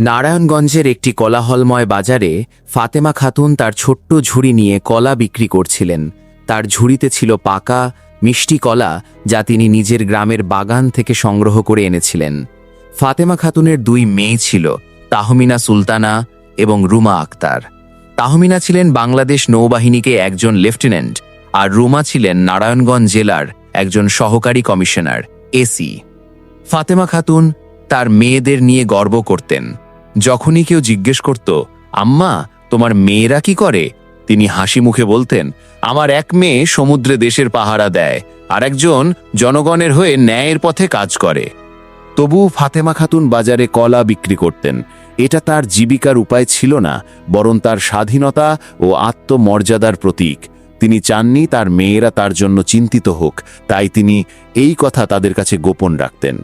নারায়ণগঞ্জের একটি কলাহলময় বাজারে ফাতেমা খাতুন তার ছোট্ট ঝুড়ি নিয়ে কলা বিক্রি করছিলেন। তার ঝুড়িতে ছিল পাকা, মিষ্টি কলা যা তিনি নিজের গ্রামের বাগান থেকে সংগ্রহ করে এনেছিলেন। ফাতেমা খাতুনের দুই মেয়ে ছিল, তাহমিনা সুলতানা এবং রুমা আক্তার। তাহমিনা ছিলেন বাংলাদেশ নৌবাহিনীকে একজন লেফটেন্যান্ট আর রুমা ছিলেন নারায়ণগঞ্জ জেলার একজন সহকারী কমিশনার, এসি। ফাতেমা খাতুন তার মেয়েদের নিয়ে গর্ব করতেন। যখনই কেউ জিজ্ঞেস করত, আম্মা, তোমার মেয়েরা কি করে? তিনি হাসি মুখে বলতেন, আমার এক মেয়ে সমুদ্রে দেশের পাহারা দেয়, আর একজন জনগণের হয়ে ন্যায়ের পথে কাজ করে। তবু ফাতেমা খাতুন বাজারে কলা বিক্রি করতেন। এটা তার জীবিকার উপায় ছিল না, বরং তার স্বাধীনতা ও আত্মমর্যাদার প্রতীক। তিনি চাননি তার মেয়েরা তার জন্য চিন্তিত হোক, তাই তিনি এই কথা তাদের কাছে গোপন রাখতেন।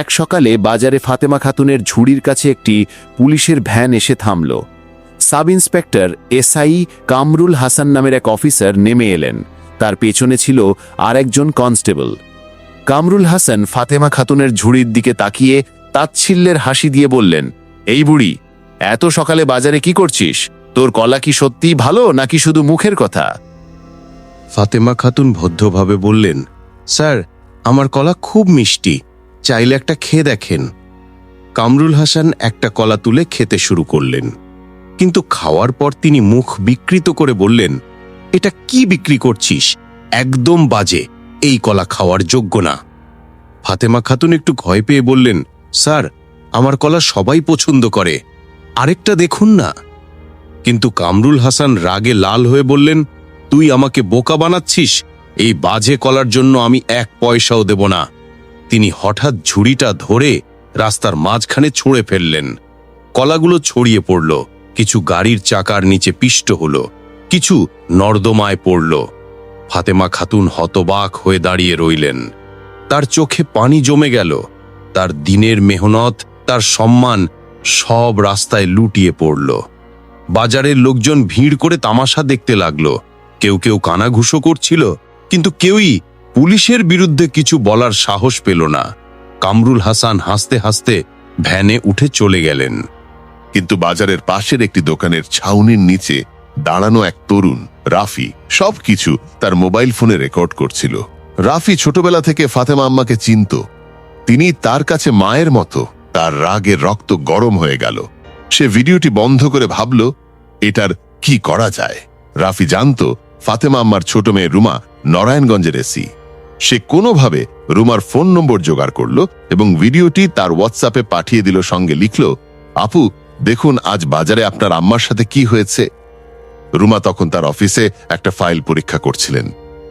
এক সকালে বাজারে ফাতেমা খাতুনের ঝুড়ির কাছে একটি পুলিশের ভ্যান এসে থামল। Sub inspector SI Kamrul Hasan নামের এক অফিসার নেমে এলেন। তার পেছনে ছিল আর একজন কনস্টেবল। কামরুল হাসান ফাতেমা খাতুনের ঝুড়ির দিকে তাকিয়ে তাচ্ছিল্যের হাসি দিয়ে বললেন, এই বুড়ি, এত সকালে বাজারে কি করছিস? তোর কলা কি সত্যিই ভালো নাকি শুধু মুখের কথা? ফাতেমা খাতুন ভদ্রভাবে বললেন, স্যার, আমার কলা খুব মিষ্টি। চাইলে একটা খেয়ে দেখেন। কামরুল হাসান একটা কলা তুলে খেতে শুরু করলেন। কিন্তু খাওয়ার পর তিনি মুখ বিকৃত করে বললেন, এটা কি বিক্রি করছিস? একদম বাজে। এই কলা খাওয়ার যোগ্য না। ফাতেমা খাতুন একটু ভয় পেয়ে বললেন, স্যার, আমার কলা সবাই পছন্দ করে। আরেকটা দেখুন না। কিন্তু কামরুল হাসান রাগে লাল হয়ে বললেন, তুই আমাকে বোকা বানাচ্ছিস? এই বাজে কলার জন্য আমি এক পয়সাও দেব না। তিনি হঠাৎ ঝুড়িটা ধরে রাস্তার মাঝখানে ছুঁড়ে ফেললেন। কলাগুলো ছড়িয়ে পড়ল, কিছু গাড়ির চাকার নিচে পিষ্ট হল, কিছু নর্দমায় পড়ল। ফাতেমা খাতুন হতবাক হয়ে দাঁড়িয়ে রইলেন। তার চোখে পানি জমে গেল, তার দিনের মেহনত, তার সম্মান সব রাস্তায় লুটিয়ে পড়ল। বাজারের লোকজন ভিড় করে তামাশা দেখতে লাগল। কেউ কেউ কানাঘুষো করছিল, কিন্তু কেউই পুলিশের বিরুদ্ধে কিছু বলার সাহস পেল না। কামরুল হাসান হাসতে হাসতে ভ্যানে উঠে চলে গেলেন। কিন্তু বাজারের পাশের একটি দোকানের ছাউনির নিচে দাঁড়ানো এক তরুণ, রাফি, সবকিছু তার মোবাইল ফোনে রেকর্ড করছিল। রাফি ছোটবেলা থেকে ফাতেমা আম্মাকে চিনত। তিনি তার কাছে মায়ের মতো, তার রাগের রক্ত গরম হয়ে গেল। সে ভিডিওটি বন্ধ করে ভাবল, এটার কি করা যায়? রাফি জানত, ফাতেমা আম্মার ছোট মেয়ে রুমা নারায়ণগঞ্জের এসি। সে কোনোভাবে রুমার ফোন নম্বর জোগাড় করল এবং ভিডিওটি তার হোয়াটসঅ্যাপে পাঠিয়ে দিল, সঙ্গে লিখল, আপু, দেখুন, আজ বাজারে আপনার আম্মার সাথে কি হয়েছে? রুমা তখন তার অফিসে একটা ফাইল পরীক্ষা করছিলেন।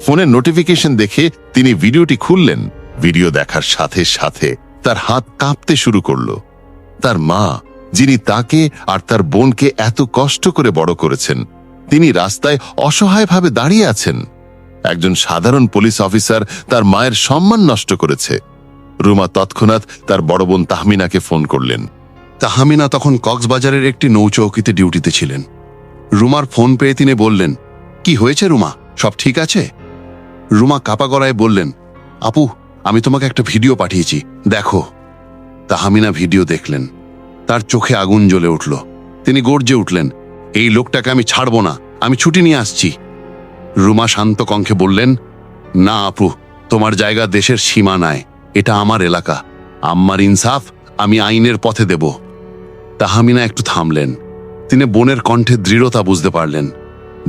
ফোনের নোটিফিকেশন দেখে তিনি ভিডিওটি খুললেন। ভিডিও দেখার সাথে সাথে তার হাত কাঁপতে শুরু করল। তার মা, যিনি তাকে আর তার বোনকে এত কষ্ট করে বড় করেছেন, তিনি রাস্তায় অসহায়ভাবে দাঁড়িয়ে আছেন। একজন সাধারণ পুলিশ অফিসার তার মায়ের সম্মান নষ্ট করেছে। রুমা তৎক্ষণাৎ তার বড় বোন তাহমিনাকে ফোন করলেন। তাহামিনা তখন কক্সবাজারের একটি নৌচৌকিতে ডিউটিতে ছিলেন। রুমার ফোন পেয়ে তিনি বললেন, কি হয়েছে রুমা? সব ঠিক আছে? রুমা কাপা গলায় বললেন, আপু, আমি তোমাকে একটা ভিডিও পাঠিয়েছি, দেখো। তাহামিনা ভিডিও দেখলেন। তার চোখে আগুন জ্বলে উঠল। তিনি গর্জে উঠলেন, এই লোকটাকে আমি ছাড়ব না, আমি ছুটি নিয়ে আসছি। রুমা শান্ত কণ্ঠে বললেন, না আপু, তোমার জায়গা দেশের সীমা সীমানায়। এটা আমার এলাকা। আম্মার ইনসাফ আমি আইনের পথে দেব। তাহামিনা একটু থামলেন। তিনি বোনের কণ্ঠে দৃঢ়তা বুঝতে পারলেন।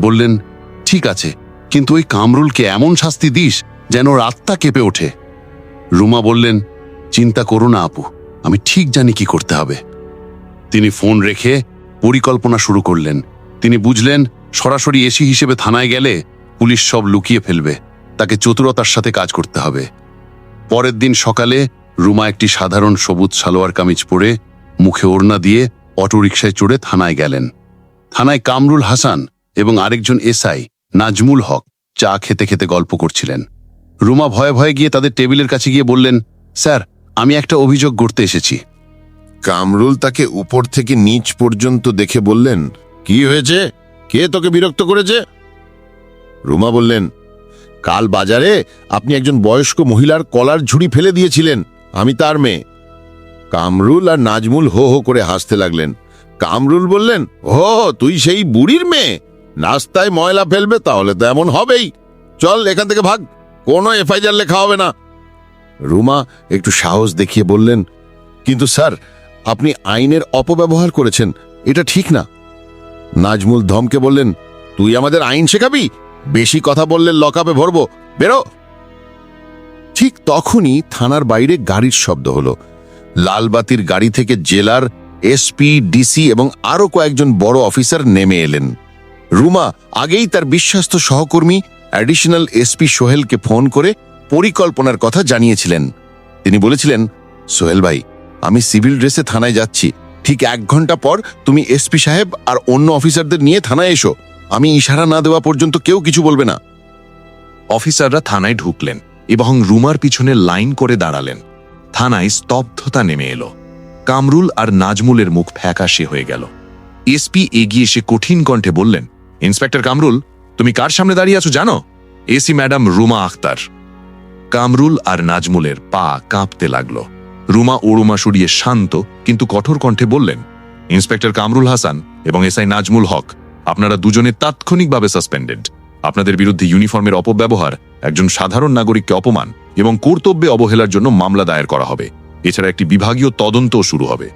বললেন, ঠিক আছে, কিন্তু ওই কামরুলকে এমন শাস্তি দিস যেন ওর আত্মা কেঁপে ওঠে। রুমা বললেন, চিন্তা করো না আপু, আমি ঠিক জানি কি করতে হবে। তিনি ফোন রেখে পরিকল্পনা শুরু করলেন। তিনি বুঝলেন সরাসরি এসি হিসেবে থানায় গেলে পুলিশ সব লুকিয়ে ফেলবে। তাকে চতুরতার সাথে কাজ করতে হবে। পরের দিন সকালে রুমা একটি সাধারণ সবুজ সালোয়ার কামিজ পরে মুখে ওড়না দিয়ে অটোরিকশায় চড়ে থানায় গেলেন। থানায় কামরুল হাসান এবং আরেকজন এসআই, নাজমুল হক, চা খেতে খেতে গল্প করছিলেন। রুমা ভয়ে ভয়ে গিয়ে তাদের টেবিলের কাছে গিয়ে বললেন, স্যার, আমি একটা অভিযোগ করতে এসেছি। কামরুল তাকে উপর থেকে নিচ পর্যন্ত দেখে বললেন, কি হয়েছে? কে তোকে বিরক্ত করেছে? রুমা বললেন, কাল বাজারে আপনি একজন বয়স্ক মহিলার কলার ঝুড়ি ফেলে দিয়েছিলেন, আমি তার মেয়ে। কামরুল আর নাজমুল হো হো করে হাসতে লাগলেন। কামরুল বললেন, হো তুই সেই বুড়ির মেয়ে? নাস্তায় ময়লা ফেলবে, তাহলে তো এমন হবেই। চল, এখান থেকে ভাগ, কোনো এফআইআর লেখা হবে না। রুমা একটু সাহস দেখিয়ে বললেন, কিন্তু স্যার, আপনি আইনের অপব্যবহার করেছেন, এটা ঠিক না। নাজমুল ধমকে বললেন, তুই আমাদের আইন শেখাবি? বেশি কথা বললে লকআপে ভরবো। বেরো! ঠিক তখনই থানার বাইরে গাড়ির শব্দ হলো। লালবাতির গাড়ি থেকে জেলার এসপি ডিসি এবং আরও কয়েকজন বড় অফিসার নেমে এলেন। রুমা, আগেই তার বিশ্বস্ত সহকর্মী, অ্যাডিশনাল এসপি সোহেলকে ফোন করে পরিকল্পনার কথা জানিয়েছিলেন। তিনি বলেছিলেন, সোহেল ভাই, আমি সিভিল ড্রেসে থানায় যাচ্ছি। ঠিক এক ঘণ্টা পর তুমি এসপি সাহেব আর অন্য অফিসারদের নিয়ে থানায় এসো। আমি ইশারা না দেওয়া পর্যন্ত কেউ কিছু বলবে না। অফিসাররা থানায় ঢুকলেন এবং রুমার পিছনে লাইন করে দাঁড়ালেন। থানায় স্তব্ধতা নেমে এলো। কামরুল আর নাজমুলের মুখ ফ্যাকাশে হয়ে গেল। এসপি এগিয়ে এসে কঠিন কণ্ঠে বললেন, ইন্সপেক্টর কামরুল, তুমি কার সামনে দাঁড়িয়ে আছো জানো? AC madam Ruma Akhtar. Kamrul আর নাজমুলের পা কাঁপতে লাগল। রুমা ওরুমা সরিয়ে শান্ত, কিন্তু কঠোর কণ্ঠে বললেন, ইন্সপেক্টর কামরুল হাসান এবং এসআই নাজমুল হক, আপনারা দুজনে তাৎক্ষণিকভাবে সাসপেন্ডেড। আপনাদের বিরুদ্ধে ইউনিফর্মের অপব্যবহার, একজন সাধারণ নাগরিককে অপমান এবং কর্তব্যে অবহেলার জন্য মামলা দায়ের করা হবে। এছাড়া একটি বিভাগীয় তদন্তও শুরু হবে।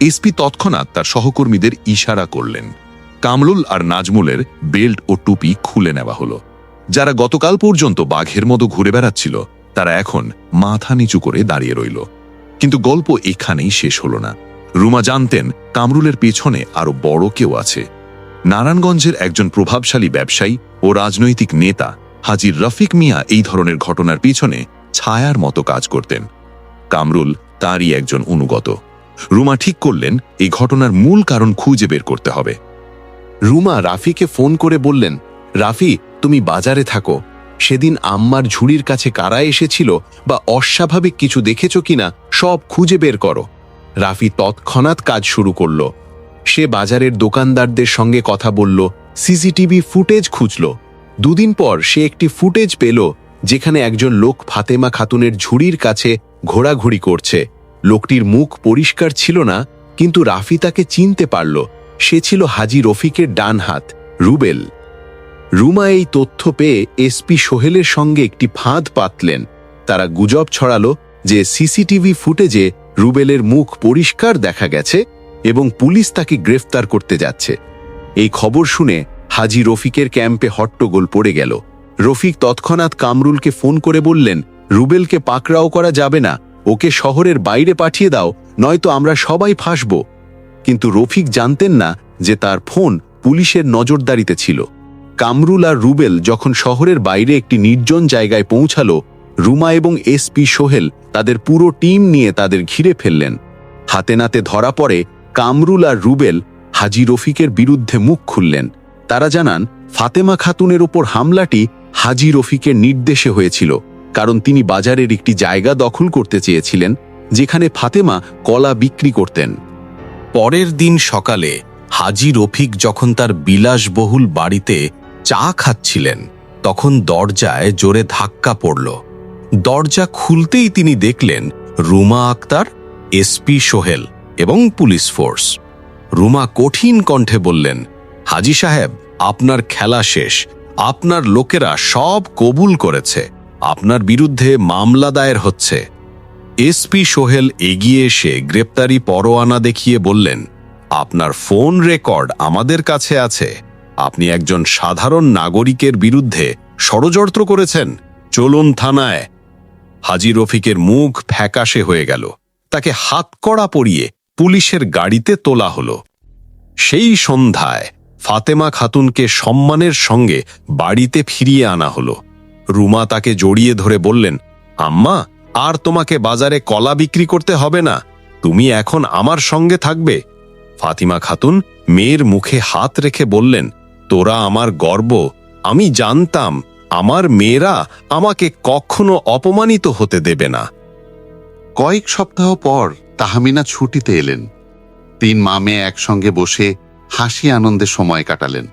এসপি তৎক্ষণাৎ তার সহকর্মীদের ইশারা করলেন। কামরুল আর নাজমুলের বেল্ট ও টুপি খুলে নেওয়া হলো। যারা গতকাল পর্যন্ত বাঘের মতো ঘুরে বেড়াচ্ছিল, তারা এখন মাথা নিচু করে দাঁড়িয়ে রইল। কিন্তু গল্প এখানেই শেষ হলো না। রুমা জানতেন কামরুলের পেছনে আরও বড় কেউ আছে। নারায়ণগঞ্জের একজন প্রভাবশালী ব্যবসায়ী ও রাজনৈতিক নেতা হাজির রফিক মিয়া এই ধরনের ঘটনার পিছনে ছায়ার মতো কাজ করতেন। কামরুল তারই একজন অনুগত। রুমা ঠিক করলেন, এই ঘটনার মূল কারণ খুঁজে বের করতে হবে। রুমা রাফিকে ফোন করে বললেন, রাফি, তুমি বাজারে থাকো। সেদিন আম্মার ঝুড়ির কাছে কারা এসেছিল বা অস্বাভাবিক কিছু দেখেছ কিনা সব খুঁজে বের করো। রাফি তৎক্ষণাৎ কাজ শুরু করল। সে বাজারের দোকানদারদের সঙ্গে কথা বলল, সিসিটিভি ফুটেজ খুঁজল। দুদিন পর সে একটি ফুটেজ পেল যেখানে একজন লোক ফাতেমা খাতুনের ঝুড়ির কাছে ঘোরাঘুরি করছে। লোকটির মুখ পরিষ্কার ছিল না, কিন্তু রাফি তাকে চিনতে পারল। সে ছিল হাজি রফিকের ডান হাত, রুবেল। রুমা এই তথ্য পেয়ে এসপি সোহেলের সঙ্গে একটি ফাঁদ পাতলেন। তারা গুজব ছড়ালো যে সিসিটিভি ফুটেজে রুবেলের মুখ পরিষ্কার দেখা গেছে এবং পুলিশ তাকে গ্রেফতার করতে যাচ্ছে। এই খবর শুনে হাজি রফিকের ক্যাম্পে হট্টগোল পড়ে গেল। রফিক তৎক্ষণাৎ কামরুলকে ফোন করে বললেন, রুবেলকে পাকড়াও করা যাবে না, ওকে শহরের বাইরে পাঠিয়ে দাও, নয়তো আমরা সবাই ফাঁসব। কিন্তু রফিক জানতেন না যে তার ফোন পুলিশের নজরদারিতে ছিল। কামরুল আর রুবেল যখন শহরের বাইরে একটি নির্জন জায়গায় পৌঁছালো, রুমা এবং এসপি সোহেল তাদের পুরো টিম নিয়ে তাদের ঘিরে ফেললেন। হাতে নাতে ধরা পড়ে কামরুল আর রুবেল হাজি রফিকের বিরুদ্ধে মুখ খুললেন। তারা জানান, ফাতেমা খাতুনের ওপর হামলাটি হাজি রফিকের নির্দেশে হয়েছিল, কারণ তিনি বাজারের একটি জায়গা দখল করতে চেয়েছিলেন, যেখানে ফাতেমা কলা বিক্রি করতেন। পরের দিন সকালে হাজি রফিক যখন তার বিলাসবহুল বাড়িতে চা খাচ্ছিলেন। তখন দরজায় জোরে ধাক্কা পড়ল। দরজা খুলতেই তিনি দেখলেন রুমা আক্তার এসপি সোহেল এবং পুলিশ ফোর্স। রুমা কঠিন কণ্ঠে বললেন, হাজি সাহেব, আপনার খেলা শেষ। আপনার লোকেরা সব কবুল করেছে। আপনার বিরুদ্ধে মামলা দায়ের হচ্ছে। এসপি সোহেল এগিয়ে এসে গ্রেপ্তারি পরোয়ানা দেখিয়ে বললেন, আপনার ফোন রেকর্ড আমাদের কাছে আছে। আপনি একজন সাধারণ নাগরিকের বিরুদ্ধে ষড়যন্ত্র করেছেন। চলুন থানায়। হাজি রফিকের মুখ ফ্যাকাশে হয়ে গেল। তাকে হাতকড়া পরিয়ে পুলিশের গাড়িতে তোলা হলো। সেই সন্ধ্যায় ফাতেমা খাতুনকে সম্মানের সঙ্গে বাড়িতে ফিরিয়ে আনা হলো। রুমা তাকে জড়িয়ে ধরে বললেন, আম্মা, আর তোমাকে বাজারে কলা বিক্রি করতে হবে না। তুমি এখন আমার সঙ্গে থাকবে। ফাতিমা খাতুন মেয়ের মুখে হাত রেখে বললেন তোরা আমার গর্ব। আমি জানতাম আমার মেয়েরা আমাকে কখনো অপমানিত হতে দেবে না। কয়েক সপ্তাহ পর তাহমিনা ছুটিতে এলেন। তিন মামে একসঙ্গে বসে হাসি আনন্দে সময় কাটালেন।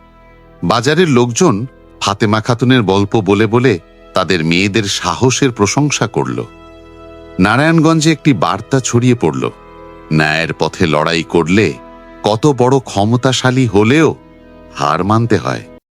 বাজারের লোকজন ফাতেমা খাতুনের গল্প বলে বলে তাদের মেয়েদের সাহসের প্রশংসা করল। নারায়ণগঞ্জে একটি বার্তা ছড়িয়ে পড়ল, ন্যায়ের পথে লড়াই করলে কত বড় ক্ষমতাশালী হলেও হার মানতে হয়।